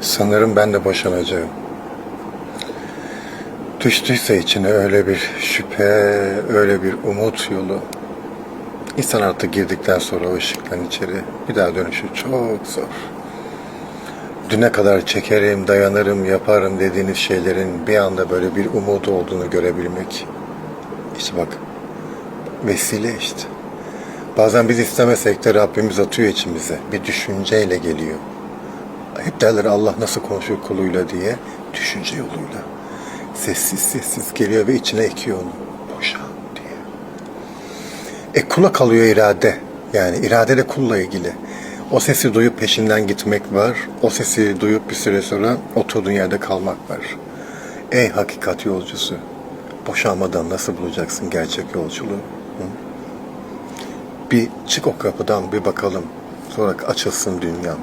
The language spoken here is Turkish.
Sanırım ben de boşanacağım. Düştüyse içine öyle bir şüphe, öyle bir umut yolu. İnsan artık girdikten sonra o ışıktan içeri bir daha dönüşü çok zor. Düne kadar çekerim, dayanırım, yaparım dediğiniz şeylerin bir anda böyle bir umudu olduğunu görebilmek. İşte bak, vesile işte. Bazen biz istemesek de Rabbimiz atıyor içimize. Bir düşünceyle geliyor. Hep derler Allah nasıl konuşur kuluyla diye. Düşünce yoluyla. Sessiz sessiz geliyor ve içine ekiyor onu. Boşan diye. E kula kalıyor irade. Yani irade de kulla ilgili. O sesi duyup peşinden gitmek var. O sesi duyup bir süre sonra oturduğun yerde kalmak var. Ey hakikat yolcusu. Boşanmadan nasıl bulacaksın gerçek yolculuğu? Hı? Bir çık o kapıdan bir bakalım. Sonra açılsın dünyam.